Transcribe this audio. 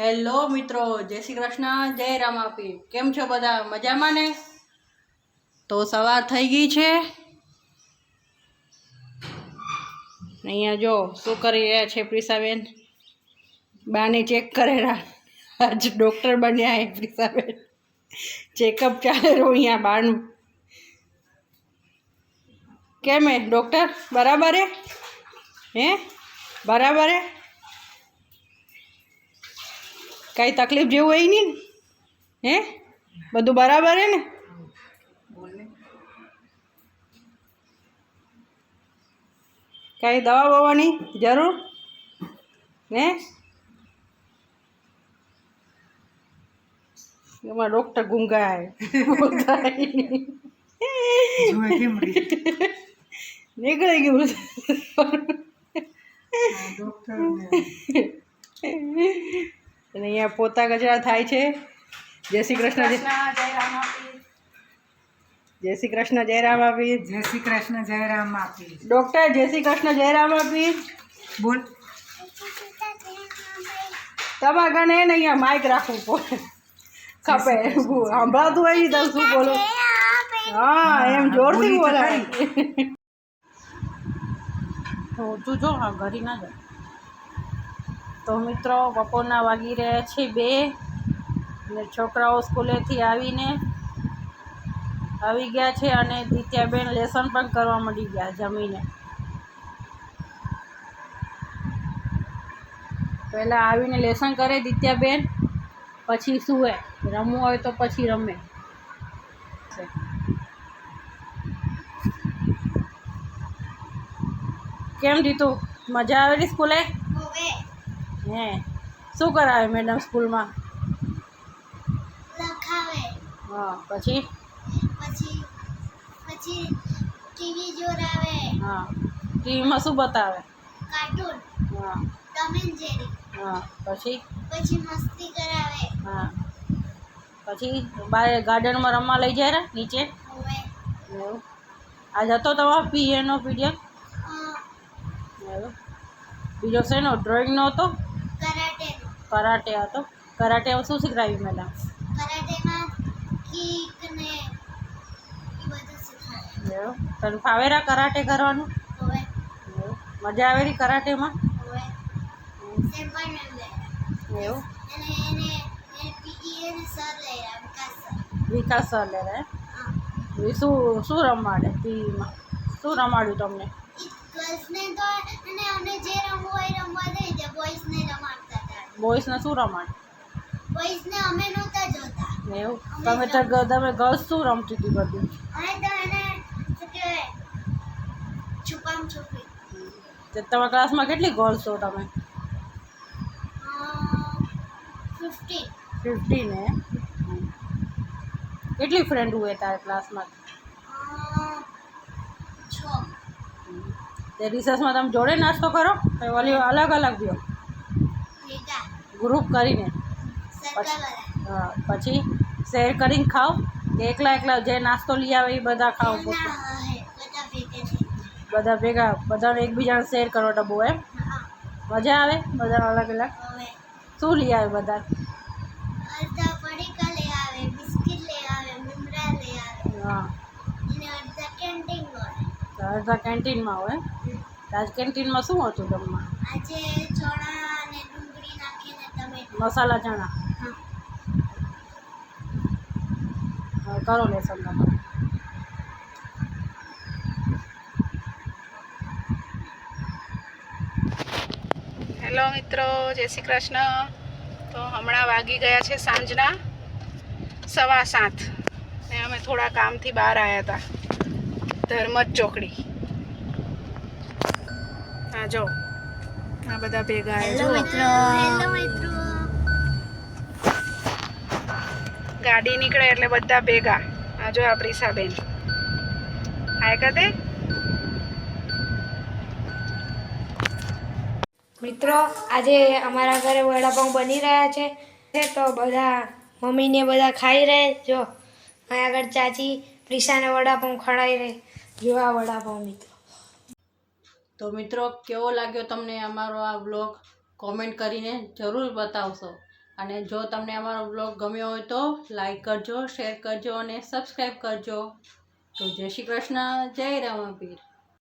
Hello મિત્રો, જય શ્રી કૃષ્ણ, જય રામ આપી કેમ છો બધા? મજામાં ને? તો સવાર થઈ ગઈ છે. અહીંયા જો, શું કરી રહ્યા છે પ્રિસાબેન? બાને ચેક કરેલા. આજ ડૉક્ટર બન્યા એ પ્રિસાબેન. ચેકઅપ ચાલે રહ્યું અહીંયા બાનું. કેમ એ? ડૉક્ટર બરાબર હે? બરાબર હે કાંઈ તકલીફ જેવું હોય નહીં ને? હે? બધું બરાબર હે ને? કાંઈ દવા બવાની જરૂર? હે? એમાં ડોક્ટર ગુંગા નીકળી ગયું. અને અહીંયા પોતા કચરા થાય છે. જય શ્રી કૃષ્ણ જય શ્રી કૃષ્ણ જય રામ આપી જય શ્રી કૃષ્ણ જય રામ આપી ડૉક્ટર જય શ્રી કૃષ્ણ જય રામ આપી બોલ તમારા ગણે ને અહીંયા માઇક રાખવું પડે. ખપે. સાંભળાતું હોય તો શું બોલો? હા એમ જોરથી બોલાય. તો તું જો હા ઘરી ના જાય તો મિત્રો, બપોરના વાગી રહ્યા છે બે અને છોકરાઓ સ્કૂલેથી આવીને આવી ગયા છે અને દિત્યાબેન લેસન પણ કરવા માંડી ગયા જમીને. પહેલાં આવીને લેસન કરે દિત્યાબેન, પછી સૂવે. રમવું હોય તો પછી રમે. કેમ દીધું મજા આવેલી સ્કૂલે? હે. શું કરાવે મેડમ સ્કૂલમાં લખાવે. હા પછી? પછી પછી ટીવી જોરાવે. હા. ટીવીમાં શું બતાવે? કાર્ટૂન. હા. Tom and Jerry. હા પછી? પછી મસ્તી કરાવે. હા. પછી બહાર ગાર્ડનમાં રમવા લઈ જાય નીચે? એવું. આજ હતો તમારો પીએનો પીરિયડ અ, એવું. બીજો શેનો? ડ્રોઈંગનો હતો? કરાટે કરાટે હતો કરાટેમાં શું શીખડાવ્યું મેડમ કરાટેમાં કિક ને એ બધું શીખવાડે એવું તને ફાવેરા કરાટે કરવાનું હવે એવું મજા આવેલી કરાટેમાં હવે સેમ્પલ મેમ લે એવું અને એને એને પીટી એને સર લઈ રહ્યા વિકાસ સર વિકાસ સર લે રે હા એ શું શું રમાડે ટીવીમાં શું રમાડ્યું તમને ગર્લ્સને તો અને અમને જે રમવું હોય રમવા દઈ દે બોયઝને રમાડતા હતા બોയ്સને શું રમાડે બોયઝને અમે નહોતા જોતા. એવું? તમે તો તમે ગર્લ્સ શું રમતી હતી બધું? અમે તો એને શું કહેવાય? છુપામ છુપી. તમારા ક્લાસમાં કેટલી ગર્લ્સ છો તમે? ફિફ્ટી ફિફ્ટીન હે કેટલી ફ્રેન્ડ હોય તારા ક્લાસમાં? તે રિસર્ચમાં તમે જોડે નાસ્તો કરો? ઓલી અલગ અલગ ભેગા ગ્રુપ કરીને. સર્કલ વાળા હા પછી શેર કરીને ખાઓ. કે એકલા એકલા જે નાસ્તો લઈ આવે એ બધા ખાઓ પોતે. ના હે બધા ભેગા છે. બધા ભેગા બધાને એકબીજાને શેર કરો ડબ્બો એમ. હા. મજા આવે? બધા અલગ અલગ? હવે. શું લઈ આવે બધા? અડધા પડીકા લઈ આવે બિસ્કિટ લઈ આવે મમરા લઈ આવે. હા. અને અડધા કેન્ટીન હોય. તો અડધા કેન્ટીનમાં હોય આજ કેન્ટીનમાં શું હતું જમવા આજે મસાલા ચણા. હા કરો લેસન તમારે. હેલો મિત્રો જય શ્રી કૃષ્ણ. તો હમણાં વાગી ગયા છે સાંજના સવા સાત. ને અમે થોડા કામથી બહાર આવ્યા હતા. ધર્મજ ચોકડી. હા જો. આ બધા ભેગા આવ્યા મિત્રો. ગાડી નીકળે એટલે બધા ભેગા. આ જો આ પ્રિસાબેન. હાય કદે મિત્રો આજે અમારા ઘરે વડાપાઉં બની રહ્યા છે. છે તો બધા મમ્મીને બધા ખાઈ રહે. જો અહીંયા આગળ ચાચી પ્રિશાને વડાપાઉં ખવડાવી રહે. જો આ વડાપાઉં મિત્રો. તો મિત્રો કેવો લાગ્યો તમને અમારો આ બ્લોગ કોમેન્ટ કરીને જરૂર બતાવશો. અને જો તમને અમારો બ્લોગ ગમ્યો હોય તો લાઈક કરજો શેર કરજો અને સબસ્ક્રાઈબ કરજો. તો જય શ્રી કૃષ્ણ, જય રામાપીર.